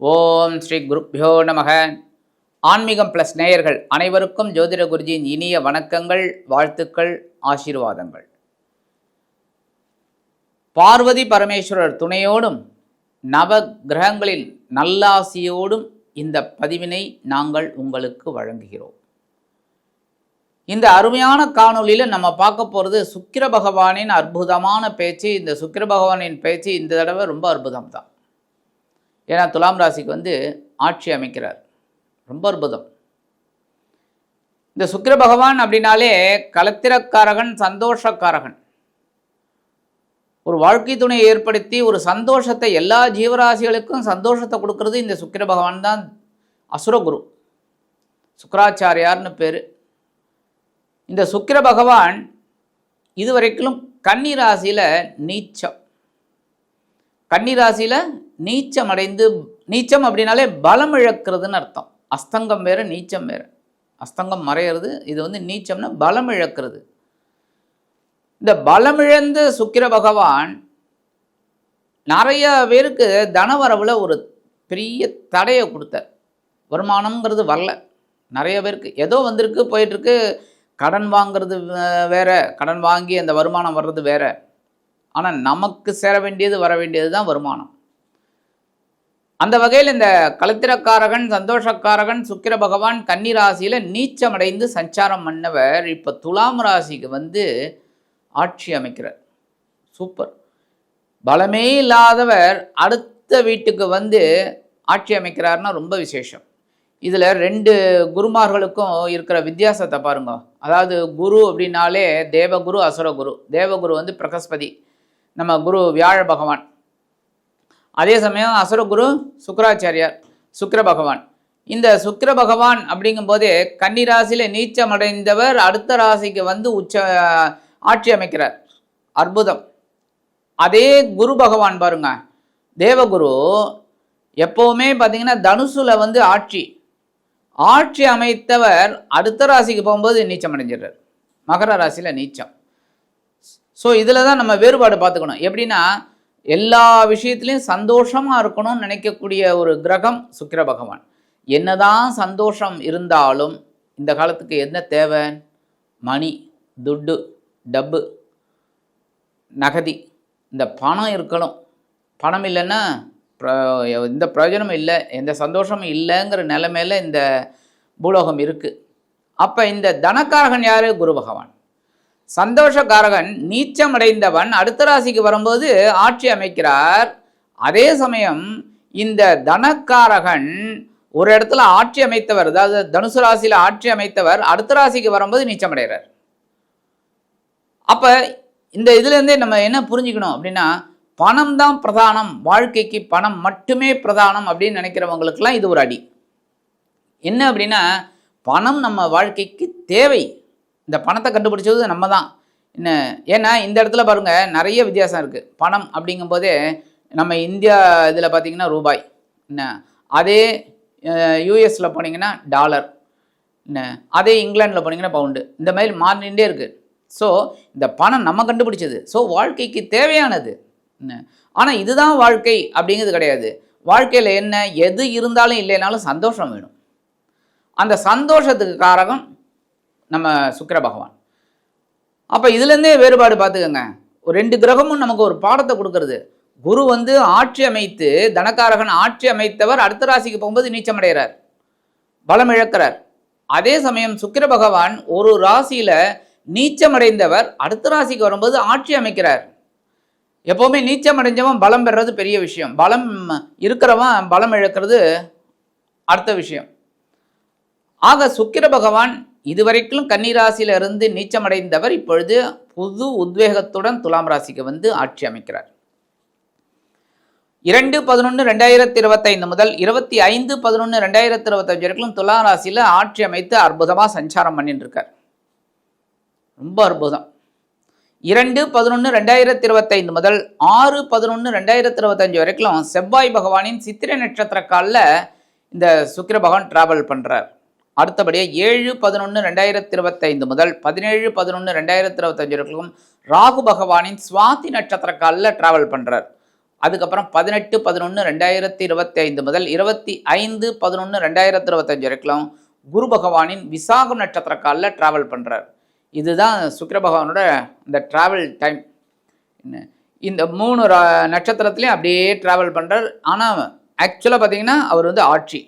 ஓம் ஸ்ரீ குருப்யோ நமக. ஆன்மீகம் ப்ளஸ் நேயர்கள் அனைவருக்கும் ஜோதிட குருஜியின் இனிய வணக்கங்கள் வாழ்த்துக்கள் ஆசீர்வாதங்கள். பார்வதி பரமேஸ்வரர் துணையோடும் நவ கிரகங்களின் நல்லாசியோடும் இந்த பதிவினை நாங்கள் உங்களுக்கு வழங்குகிறோம். இந்த அருமையான காணொலியில் நம்ம பார்க்க போகிறது சுக்கிர பகவானின் அற்புதமான பேச்சு. இந்த சுக்கிர பகவானின் பேச்சு இந்த தடவை ரொம்ப அற்புதம் தான் ஏன்னா துலாம் ராசிக்கு வந்து ஆட்சி அமைக்கிறார். ரொம்ப அற்புதம். இந்த சுக்கிர பகவான் அப்படின்னாலே கலத்திரக்காரகன் சந்தோஷக்காரகன். ஒரு வாழ்க்கை துணையை ஏற்படுத்தி ஒரு சந்தோஷத்தை எல்லா ஜீவராசிகளுக்கும் சந்தோஷத்தை கொடுக்கறது இந்த சுக்கிர பகவான் தான். அசுரகுரு சுக்கராச்சாரியார்னு பேர். இந்த சுக்கிர பகவான் இதுவரைக்கும் கன்னி ராசியில் நீச்சம். கன்னி ராசியில் நீச்சம் அடைந்து நீச்சம் அப்படின்னாலே பலம் இழக்கிறதுன்னு அர்த்தம். அஸ்தங்கம் வேறு நீச்சம் வேறு. அஸ்தங்கம் மறையிறது இது வந்து நீச்சம்னா பலம் இழக்கிறது. இந்த பலமிழந்த சுக்கிர பகவான் நிறைய பேருக்கு தனவரவில் ஒரு பெரிய தடையை கொடுத்தார். வருமானம்ங்கிறது வரல. நிறைய பேருக்கு. ஏதோ வந்திருக்கு போயிட்டுருக்கு. கடன் வாங்கிறது வேற. கடன் வாங்கி அந்த வருமானம் வர்றது வேற. ஆனால் நமக்கு சேர வேண்டியது வர வேண்டியது தான் வருமானம். அந்த வகையில் இந்த கலத்திரக்காரகன் சந்தோஷக்காரகன் சுக்கிர பகவான் கன்னி ராசியில் நீச்சமடைந்து சஞ்சாரம் பண்ணவர் இப்போ துலாம் ராசிக்கு வந்து ஆட்சி அமைக்கிறார். சூப்பர். பலமே இல்லாதவர் அடுத்த வீட்டுக்கு வந்து ஆட்சி அமைக்கிறார்னா ரொம்ப விசேஷம். இதில் ரெண்டு குருமார்களுக்கும் இருக்கிற வித்தியாசத்தை பாருங்க. அதாவது குரு அப்படின்னாலே தேவகுரு அசுரகுரு. தேவகுரு வந்து பிரகஸ்பதி. நம்ம குரு வியாழ பகவான். அதே சமயம் அசுரகுரு சுக்கராச்சாரியார் சுக்கர பகவான். இந்த சுக்கர பகவான் அப்படிங்கும்போதே கன்னிராசியில் நீச்சம் அடைந்தவர் அடுத்த ராசிக்கு வந்து உச்ச ஆட்சி அமைக்கிறார். அற்புதம். அதே குரு பகவான் பாருங்க. தேவகுரு எப்போவுமே பார்த்தீங்கன்னா தனுசுல வந்து ஆட்சி. ஆட்சி அமைத்தவர் அடுத்த ராசிக்கு போகும்போது நீச்சம் அடைஞ்சிடுறார் மகர ராசியில் நீச்சம். ஸோ இதில் தான் நம்ம வேறுபாடு பார்த்துக்கணும். எப்படின்னா எல்லா விஷயத்துலையும் சந்தோஷமாக இருக்கணும்னு நினைக்கக்கூடிய ஒரு கிரகம் சுக்கிர பகவான். என்னதான் சந்தோஷம் இருந்தாலும் இந்த காலத்துக்கு என்ன தேவை? மணி துட்டு டப்பு நகதி. இந்த பணம் இருக்கணும். பணம் இல்லைன்னா இந்த எந்த பிரயோஜனமும் இல்லை. எந்த சந்தோஷமும் இல்லைங்கிற நிலைமையில் இந்த பூலோகம் இருக்குது அப்போ இந்த தனக்காரகன் யார்? குரு பகவான். சந்தோஷக்காரகன் நீச்சம் அடைந்தவன் அடுத்த ராசிக்கு வரும்போது ஆட்சி அமைக்கிறார். அதே சமயம் இந்த தனக்காரகன் ஒரு இடத்துல ஆட்சி அமைத்தவர் அதாவது தனுசு ராசியில் ஆட்சி அமைத்தவர் அடுத்த ராசிக்கு வரும்போது நீச்சம் அடைகிறார் அப்போ இந்த இதுலேருந்தே நம்ம என்ன புரிஞ்சுக்கணும் அப்படின்னா பணம் தான் பிரதானம் வாழ்க்கைக்கு பணம் மட்டுமே பிரதானம் அப்படின்னு நினைக்கிறவங்களுக்கெல்லாம் இது ஒரு அடி. என்ன அப்படின்னா பணம் நம்ம வாழ்க்கைக்கு தேவை. இந்த பணத்தை கண்டுபிடிச்சது நம்ம தான் என்ன ஏன்னா இந்த இடத்துல பாருங்க நிறைய வித்தியாசம் இருக்குது பணம் அப்படிங்கும்போதே நம்ம இந்தியா இதில் பார்த்தீங்கன்னா ரூபாய். என்ன அதே யூஎஸில் போனீங்கன்னா டாலர். என்ன அதே இங்கிலாண்டில் போனீங்கன்னா பவுண்டு. இந்த மாதிரி மாறினே இருக்குது ஸோ இந்த பணம் நம்ம கண்டுபிடிச்சது. ஸோ வாழ்க்கைக்கு தேவையானது. என்ன ஆனால் இதுதான் வாழ்க்கை அப்படிங்கிறது கிடையாது. வாழ்க்கையில் என்ன எது இருந்தாலும் இல்லைனாலும் சந்தோஷம் வேணும். அந்த சந்தோஷத்துக்கு காரகம் நம்ம சுக்கர பகவான். அப்போ இதுலேருந்தே வேறுபாடு பார்த்துக்கோங்க. ஒரு ரெண்டு கிரகமும் நமக்கு ஒரு பாடத்தை கொடுக்கறது. குரு வந்து ஆட்சி அமைத்து தனக்காரகன் ஆட்சி அமைத்தவர் அடுத்த ராசிக்கு போகும்போது நீச்சமடைகிறார். பலம் இழக்கிறார். அதே சமயம் சுக்கிர பகவான் ஒரு ராசியில் நீச்சம் அடைந்தவர் அடுத்த ராசிக்கு வரும்போது ஆட்சி அமைக்கிறார். எப்போவுமே நீச்சம் அடைஞ்சவன் பலம் பெறுறது பெரிய விஷயம். பலம் இருக்கிறவன் பலம் இழக்கிறது அடுத்த விஷயம். ஆக சுக்கிர பகவான் இதுவரைக்கும் கன்னிராசியில இருந்து நீச்சமடைந்தவர் இப்பொழுது புது உத்வேகத்துடன் துலாம் ராசிக்கு வந்து ஆட்சி அமைக்கிறார். இரண்டு பதினொன்று ரெண்டாயிரத்தி இருபத்தைந்து முதல் இருபத்தி ஐந்து பதினொன்று ரெண்டாயிரத்தி இருபத்தஞ்சு வரைக்கும் துலாம் ராசியில் ஆட்சி அமைத்து அற்புதமாக சஞ்சாரம் பண்ணிட்டு இருக்கார் ரொம்ப அற்புதம். இரண்டு பதினொன்று ரெண்டாயிரத்தி இருபத்தைந்து முதல் ஆறு பதினொன்று ரெண்டாயிரத்தி இருபத்தஞ்சு வரைக்கும் செவ்வாய் பகவானின் சித்திரை நட்சத்திர காலில் இந்த சுக்கிர பகவான் டிராவல் பண்ணுறார் அடுத்தபடியாக ஏழு பதினொன்று ரெண்டாயிரத்தி இருபத்தைந்து முதல் பதினேழு பதினொன்று ரெண்டாயிரத்தி இருபத்தஞ்சு வரைக்கும் ராகு பகவானின் சுவாதி நட்சத்திர காலில் டிராவல் பண்ணுறார் அதுக்கப்புறம் பதினெட்டு பதினொன்று ரெண்டாயிரத்தி இருபத்தி ஐந்து முதல் இருபத்தி ஐந்து பதினொன்று ரெண்டாயிரத்தி இருபத்தஞ்சு வரைக்கும் குரு பகவானின் விசாகம் நட்சத்திர காலில் ட்ராவல் பண்ணுறார் இதுதான் சுக்கர பகவானோட இந்த ட்ராவல் டைம் இந்த மூணு ரா- அப்படியே ட்ராவல் பண்ணுறார் ஆனால் ஆக்சுவலாக பார்த்தீங்கன்னா அவர் வந்து ஆட்சி.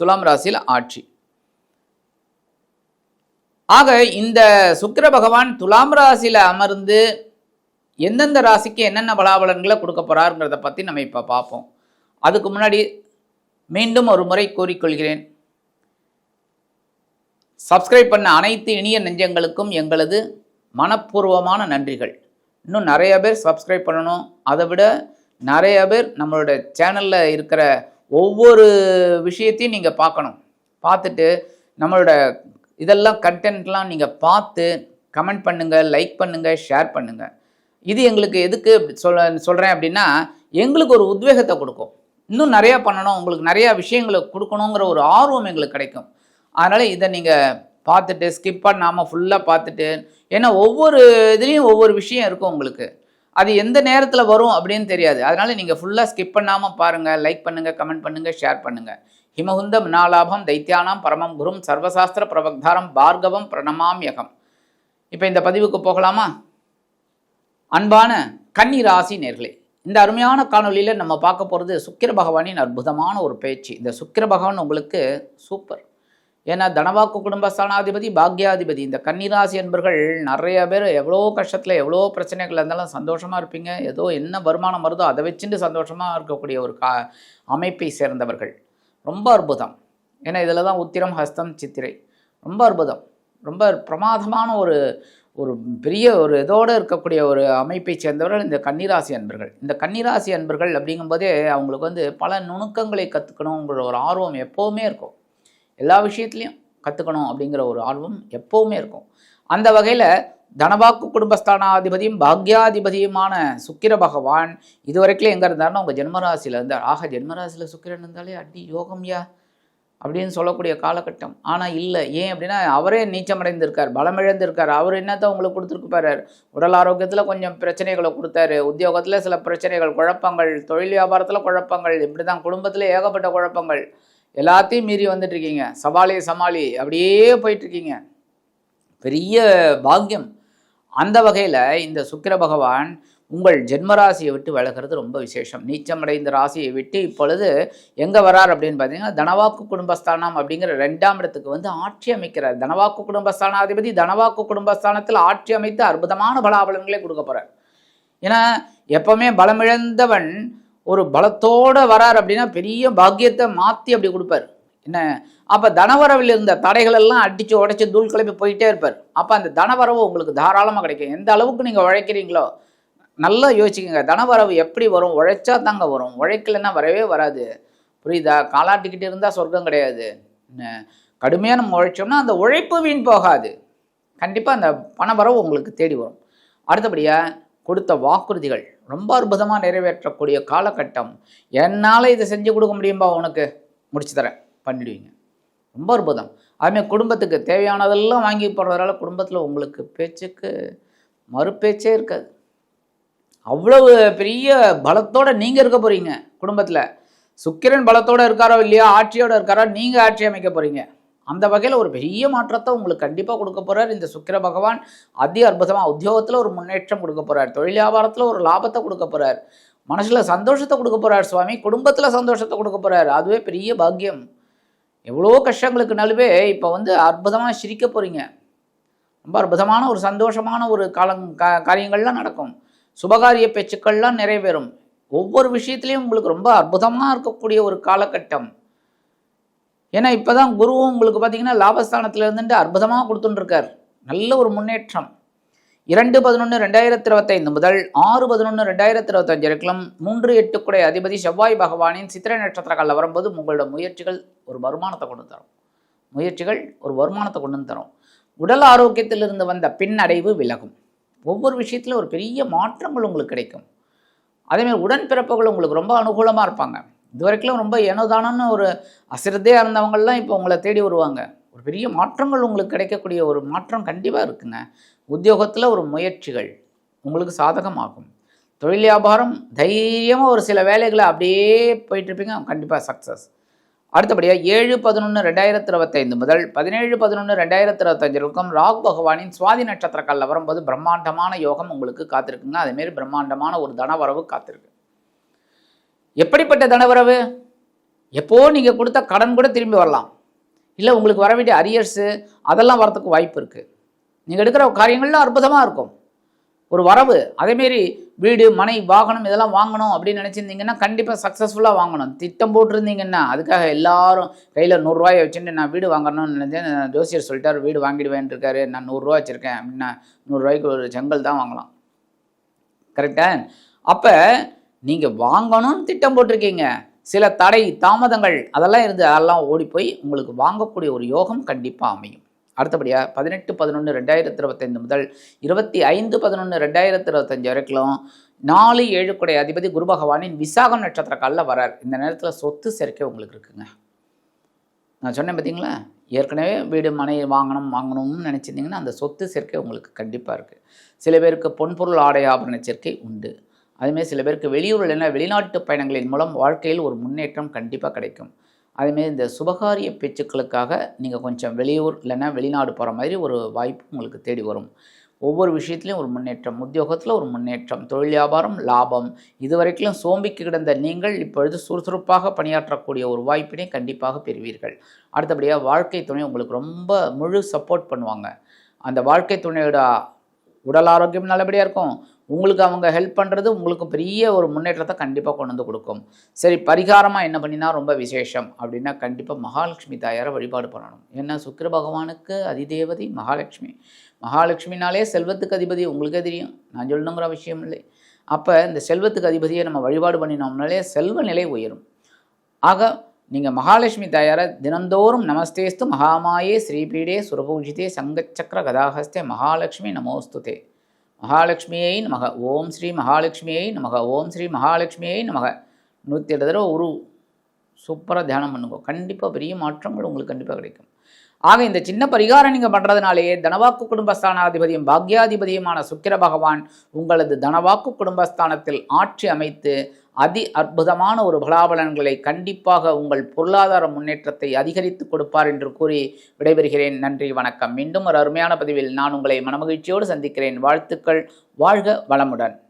துலாம் ராசியில் ஆட்சி. ஆக இந்த சுக்கிர பகவான் துலாம் ராசியில் அமர்ந்து எந்தெந்த ராசிக்கு என்னென்ன பலாபலன்களை கொடுக்க போகிறாருங்கிறத பற்றி நம்ம இப்போ பார்ப்போம். அதுக்கு முன்னாடி மீண்டும் ஒரு முறை கூறிக்கொள்கிறேன். சப்ஸ்கிரைப் பண்ண அனைத்து இனிய நெஞ்சங்களுக்கும் எங்களது மனப்பூர்வமான நன்றிகள். இன்னும் நிறைய பேர் சப்ஸ்கிரைப் பண்ணணும். அதை விட நிறைய பேர் நம்மளோட சேனலில் இருக்கிற ஒவ்வொரு விஷயத்தையும் நீங்கள் பார்க்கணும். பார்த்துட்டு நம்மளோட இதெல்லாம் கண்டென்ட்லாம் நீங்கள் பார்த்து கமெண்ட் பண்ணுங்கள் லைக் பண்ணுங்கள் ஷேர் பண்ணுங்கள் இது எங்களுக்கு எதுக்கு சொல்ல சொல்கிறேன் அப்படின்னா எங்களுக்கு ஒரு உத்வேகத்தை கொடுக்கும். இன்னும் நிறையா பண்ணணும் உங்களுக்கு நிறையா விஷயங்களை கொடுக்கணுங்கிற ஒரு ஆர்வம் எங்களுக்கு கிடைக்கும். அதனால் இதை நீங்கள் பார்த்துட்டு ஸ்கிப் பண்ணாமல் ஃபுல்லாக பார்த்துட்டு ஏன்னா ஒவ்வொரு இதுலேயும் ஒவ்வொரு விஷயம் இருக்கும் உங்களுக்கு. அது எந்த நேரத்தில் வரும் அப்படின்னு தெரியாது. அதனால் நீங்கள் ஃபுல்லாக ஸ்கிப் பண்ணாமல் பாருங்கள் லைக் பண்ணுங்கள் கமெண்ட் பண்ணுங்கள் ஷேர் பண்ணுங்கள் ஹிமகுந்த மினாலாபம் தைத்தியானாம் பரமம் குரும் சர்வசாஸ்திர பிரபக்தாரம் பார்கவம் பிரணமாம்யகம் இப்போ இந்த பதிவுக்கு போகலாமா? அன்பான கன்னி ராசி நேர்களே இந்த அருமையான காணொளியில் நம்ம பார்க்க போகிறது சுக்கிர பகவானின் அற்புதமான ஒரு பேச்சு. இந்த சுக்கிர பகவான் உங்களுக்கு சூப்பர் ஏன்னா தனவாக்கு குடும்பஸ்தானாதிபதி பாக்யாதிபதி இந்த கன்னிராசி என்பர்கள் நிறைய பேர் எவ்வளோ கஷ்டத்தில் எவ்வளோ பிரச்சனைகள் இருந்தாலும் சந்தோஷமாக இருப்பீங்க. ஏதோ என்ன வருமானம் வருதோ அதை வச்சுட்டு சந்தோஷமாக இருக்கக்கூடிய ஒரு கா அமைப்பை சேர்ந்தவர்கள். ரொம்ப அற்புதம். ஏன்னா இதில் தான் உத்திரம் ஹஸ்தம் சித்திரை. ரொம்ப அற்புதம். ரொம்ப பிரமாதமான ஒரு ஒரு பெரிய ஒரு இதோடு இருக்கக்கூடிய ஒரு அமைப்பை சேர்ந்தவர்கள் இந்த கன்னிராசி அன்பர்கள். இந்த கன்னிராசி அன்பர்கள் அப்படிங்கும்போதே அவங்களுக்கு வந்து பல நுணுக்கங்களை கற்றுக்கணுங்கிற ஒரு ஆர்வம் எப்போவுமே இருக்கும். எல்லா விஷயத்துலையும் கற்றுக்கணும் அப்படிங்கிற ஒரு ஆர்வம் எப்போவுமே இருக்கும். அந்த வகையில் தனவாக்கு குடும்பஸ்தானாதிபதியும் பாக்யாதிபதியுமான சுக்கிர பகவான் இது வரைக்கும் எங்கே இருந்தாருன்னா உங்கள் ஜென்மராசியில் இருந்தார். ஆக ஜென்மராசியில் சுக்கிரன் இருந்தாலே அடி யோகம்யா அப்படின்னு சொல்லக்கூடிய காலகட்டம். ஆனால் இல்லை. ஏன் அப்படின்னா அவரே நீச்சமடைந்திருக்கார் பலமிழந்திருக்கார். அவர் என்னத்தை உங்களுக்கு கொடுத்துருக்குப்பாரு உடல் ஆரோக்கியத்தில் கொஞ்சம் பிரச்சனைகளை கொடுத்தாரு. உத்தியோகத்தில் சில பிரச்சனைகள் குழப்பங்கள் தொழில் வியாபாரத்தில் குழப்பங்கள் இப்படி தான் குடும்பத்தில் ஏகப்பட்ட குழப்பங்கள். எல்லாத்தையும் மீறி வந்துட்டு இருக்கீங்க. சவாலே சமாளி அப்படியே போயிட்டுருக்கீங்க பெரிய பாக்கியம். அந்த வகையில் இந்த சுக்கிர பகவான் உங்கள் ஜென்மராசியை விட்டு விலகிறது ரொம்ப விசேஷம். நீச்சமடைந்த ராசியை விட்டு இப்பொழுது எங்கே வரார் அப்படின்னு பார்த்தீங்கன்னா தனவாக்கு குடும்பஸ்தானம் அப்படிங்கிற ரெண்டாம் இடத்துக்கு வந்து ஆட்சி அமைக்கிறார். தனவாக்கு குடும்பஸ்தானாதிபதி தனவாக்கு குடும்பஸ்தானத்தில் ஆட்சி அமைத்து அற்புதமான பலாபலன்களை கொடுக்க போகிறார் ஏன்னா எப்பவுமே பலமிழந்தவன் ஒரு பலத்தோடு வரார் அப்படின்னா பெரிய பாக்கியத்தை மாற்றி அப்படி கொடுப்பார். என்ன? அப்போ தனவரவில் இருந்த தடைகள் எல்லாம் அடித்து உடைச்சி தூள் கிளம்பி போயிட்டே இருப்பார். அப்போ அந்த தனவரவு உங்களுக்கு தாராளமாக கிடைக்கும். எந்த அளவுக்கு நீங்கள் உழைக்கிறீங்களோ நல்லா யோசிச்சுக்கோங்க. தனவரவு எப்படி வரும்? உழைச்சா தாங்க வரும். உழைக்கலைன்னா வரவே வராது. புரியுதா? காலாட்டிக்கிட்டு இருந்தால் சொர்க்கம் கிடையாது. என்ன? கடுமையாக நம்ம உழைச்சோம்னா அந்த உழைப்பு வீண் போகாது. கண்டிப்பாக அந்த பணவரவு உங்களுக்கு தேடி வரும். அடுத்தபடியாக கொடுத்த வாக்குறுதிகள். ரொம்ப அற்புதமாக நிறைவேற்றக்கூடிய காலகட்டம். என்னால் இதை செஞ்சு கொடுக்க முடியும்பா உனக்கு? முடிச்சு தரேன். பண்ணிடுவீங்க. ரொம்ப அற்புதம். அதுமாதிரி குடும்பத்துக்கு தேவையானதெல்லாம் வாங்கி போடுறதால குடும்பத்தில் உங்களுக்கு பேச்சுக்கு மறுபேச்சே இருக்காது. அவ்வளவு பெரிய பலத்தோடு நீங்கள் இருக்க போகிறீங்க குடும்பத்தில். சுக்கிரன் பலத்தோடு இருக்காரோ இல்லையோ ஆட்சியோடு இருக்காரோ நீங்கள் ஆட்சி அமைக்க போகிறீங்க அந்த வகையில் ஒரு பெரிய மாற்றத்தை உங்களுக்கு கண்டிப்பாக கொடுக்க போகிறார் இந்த சுக்கிர பகவான். அதி அற்புதமாக உத்தியோகத்தில் ஒரு முன்னேற்றம் கொடுக்க போகிறார் தொழில் வியாபாரத்தில் ஒரு லாபத்தை கொடுக்க போகிறார் மனசில் சந்தோஷத்தை கொடுக்க போகிறார் சுவாமி. குடும்பத்தில் சந்தோஷத்தை கொடுக்க போகிறார் அதுவே பெரிய பாக்கியம். எவ்வளோ கஷ்டங்களுக்கு நடுவே இப்போ வந்து அற்புதமாக சிரிக்க போகிறீங்க ரொம்ப அற்புதமான ஒரு சந்தோஷமான ஒரு காலம் கா காரியங்கள்லாம் நடக்கும். சுபகாரிய பேச்சுக்கள்லாம் நிறைவேறும். ஒவ்வொரு விஷயத்துலையும் உங்களுக்கு ரொம்ப அற்புதமாக இருக்கக்கூடிய ஒரு காலகட்டம். ஏன்னா இப்போ தான் குருவும் உங்களுக்கு பார்த்தீங்கன்னா லாபஸ்தானத்தில் இருந்துட்டு அற்புதமாக கொடுத்துட்டுருக்கார். நல்ல ஒரு முன்னேற்றம். இரண்டு பதினொன்று ரெண்டாயிரத்தி இருபத்தைந்து முதல் ஆறு பதினொன்று ரெண்டாயிரத்தி இருபத்தஞ்சு வரைக்கும் மூன்று எட்டுக்குடை அதிபதி செவ்வாய் பகவானின் சித்திரை நட்சத்திரங்களில் வரும்போது உங்களோட முயற்சிகள் ஒரு வருமானத்தை கொண்டு தரும். முயற்சிகள் ஒரு வருமானத்தை கொண்டு வந்து தரும். உடல் ஆரோக்கியத்திலிருந்து வந்த பின்னடைவு விலகும். ஒவ்வொரு விஷயத்திலும் ஒரு பெரிய மாற்றங்கள் உங்களுக்கு கிடைக்கும். அதேமாதிரி உடன்பிறப்புகள் உங்களுக்கு ரொம்ப அனுகூலமாக இருப்பாங்க. இது வரைக்கும் ரொம்ப ஏனோதானன்னு ஒரு அசிரத்தையாக இருந்தவங்கள்லாம் இப்போ உங்களை தேடி வருவாங்க. ஒரு பெரிய மாற்றங்கள் உங்களுக்கு கிடைக்கக்கூடிய ஒரு மாற்றம் கண்டிப்பாக இருக்குங்க. உத்தியோகத்தில் ஒரு முயற்சிகள் உங்களுக்கு சாதகமாகும். தொழில் வியாபாரம் தைரியமாக ஒரு சில வேலைகளை அப்படியே போயிட்டுருப்பீங்க கண்டிப்பாக சக்ஸஸ் அடுத்தபடியாக ஏழு பதினொன்று ரெண்டாயிரத்தி இருபத்தைந்து முதல் பதினேழு பதினொன்று ரெண்டாயிரத்தி இருபத்தஞ்சு இருக்கும் ராகு பகவானின் சுவாதி நட்சத்திரக்காலில் வரும்போது பிரம்மாண்டமான யோகம் உங்களுக்கு காத்திருக்குங்க. அதேமாரி பிரம்மாண்டமான ஒரு தனவரவு காத்திருக்கு. எப்படிப்பட்ட தனவரவு எப்போ நீங்கள் கொடுத்த கடன் கூட திரும்பி வரலாம். இல்லை உங்களுக்கு வர வேண்டிய அரியர்ஸு அதெல்லாம் வரதுக்கு வாய்ப்பு இருக்குது நீங்கள் எடுக்கிற காரியங்கள்லாம் அற்புதமாக இருக்கும். ஒரு வரவு அதேமாரி வீடு மனை வாகனம் இதெல்லாம் வாங்கணும் அப்படின்னு நினச்சிருந்தீங்கன்னா கண்டிப்பாக சக்ஸஸ்ஃபுல்லாக வாங்கணும். திட்டம் போட்டிருந்தீங்கன்னா அதுக்காக எல்லாரும் கையில் நூறுரூவாயை வச்சுட்டு நான் வீடு வாங்கணும்னு நினைச்சேன் ஜோசியர் சொல்லிட்டார் வீடு வாங்கிடுவேன் இருக்காரு நான் நூறுரூவா வச்சுருக்கேன் அப்படின்னா நூறுரூவாய்க்கு ஒரு செங்கல் தான் வாங்கலாம். கரெக்டா அப்போ நீங்கள் வாங்கணும்னு திட்டம் போட்டிருக்கீங்க. சில தடை தாமதங்கள் அதெல்லாம் இருந்து அதெல்லாம் ஓடி போய் உங்களுக்கு வாங்கக்கூடிய ஒரு யோகம் கண்டிப்பாக அமையும். அடுத்தபடியாக பதினெட்டு பதினொன்று ரெண்டாயிரத்தி இருபத்தைந்து முதல் இருபத்தி ஐந்து பதினொன்று ரெண்டாயிரத்தி இருபத்தஞ்சு வரைக்கும் நாலு ஏழு குடை அதிபதி குரு பகவானின் விசாகம் நட்சத்திர காலில் வரார். இந்த நேரத்தில் சொத்து சேர்க்கை உங்களுக்கு இருக்குங்க. நான் சொன்னேன் பார்த்தீங்களா ஏற்கனவே வீடு மனை வாங்கணும் வாங்கணும்னு நினச்சிருந்தீங்கன்னா அந்த சொத்து சேர்க்கை உங்களுக்கு கண்டிப்பாக இருக்குது சில பேருக்கு பொன்பொருள் ஆடை ஆபரண சேர்க்கை உண்டு. அதுமாரி சில பேருக்கு வெளியூர் இல்லைன்னா வெளிநாட்டு பயணங்களின் மூலம் வாழ்க்கையில் ஒரு முன்னேற்றம் கண்டிப்பாக கிடைக்கும். அதேமாரி இந்த சுபகாரிய பேச்சுக்களுக்காக நீங்கள் கொஞ்சம் வெளியூர் இல்லைன்னா வெளிநாடு போகிற மாதிரி ஒரு வாய்ப்பு உங்களுக்கு தேடி வரும். ஒவ்வொரு விஷயத்துலையும் ஒரு முன்னேற்றம் உத்தியோகத்தில் ஒரு முன்னேற்றம் தொழில் வியாபாரம் லாபம். இதுவரைக்கும் சோம்பிக்கு கிடந்த நீங்கள் இப்பொழுது சுறுசுறுப்பாக பணியாற்றக்கூடிய ஒரு வாய்ப்பினை கண்டிப்பாக பெறுவீர்கள். அடுத்தபடியாக வாழ்க்கை துணை உங்களுக்கு ரொம்ப முழு சப்போர்ட் பண்ணுவாங்க. அந்த வாழ்க்கை துணையோட உடல் ஆரோக்கியம் நல்லபடியாக இருக்கும். உங்களுக்கு அவங்க ஹெல்ப் பண்ணுறது உங்களுக்கு பெரிய ஒரு முன்னேற்றத்தை கண்டிப்பாக கொண்டு வந்து கொடுக்கும். சரி பரிகாரமாக என்ன பண்ணினா ரொம்ப விசேஷம் அப்படின்னா கண்டிப்பாக மகாலட்சுமி தாயாரை வழிபாடு பண்ணணும். ஏன்னா சுக்கிர பகவானுக்கு அதிதேவதை மகாலட்சுமி. மகாலட்சுமினாலே செல்வத்துக்கு அதிபதி உங்களுக்கே தெரியும். நான் சொல்லணுங்கிற விஷயம் இல்லை. அப்போ இந்த செல்வத்துக்கு அதிபதியை நம்ம வழிபாடு பண்ணினோம்னாலே செல்வ நிலை உயரும். ஆக நீங்கள் மகாலட்சுமி தாயாரை தினந்தோறும் நமஸ்தேஸ்து மகாமாயே ஸ்ரீபீடே சுரபூஜிதே சங்கச்சக்கர கதாஹஸ்தே மகாலட்சுமி நமோஸ்துதே. மகாலட்சுமியை நமக. ஓம் ஸ்ரீ மகாலட்சுமியை நமக. ஓம் ஸ்ரீ மகாலட்சுமியை நமக. நூற்றி எட்டு தடவை ஒரு சூப்பராக தியானம் பண்ணுங்க. கண்டிப்பாக பெரிய மாற்றங்கள் உங்களுக்கு கண்டிப்பாக கிடைக்கும். ஆக இந்த சின்ன பரிகாரம் நீங்கள் பண்ணுறதுனாலேயே தனவாக்கு குடும்பஸ்தானாதிபதியும் பாக்யாதிபதியுமான சுக்கிர பகவான் உங்களது தனவாக்கு குடும்பஸ்தானத்தில் ஆட்சி அமைத்து அதி அற்புதமான ஒரு பலாபலன்களை கண்டிப்பாக உங்கள் பொருளாதார முன்னேற்றத்தை அதிகரித்து கொடுப்பார் என்று கூறி விடைபெறுகிறேன். நன்றி வணக்கம். மீண்டும் ஒரு அருமையான பதிவில் நான் உங்களை மனமகிழ்ச்சியோடு சந்திக்கிறேன். வாழ்த்துக்கள். வாழ்க வளமுடன்.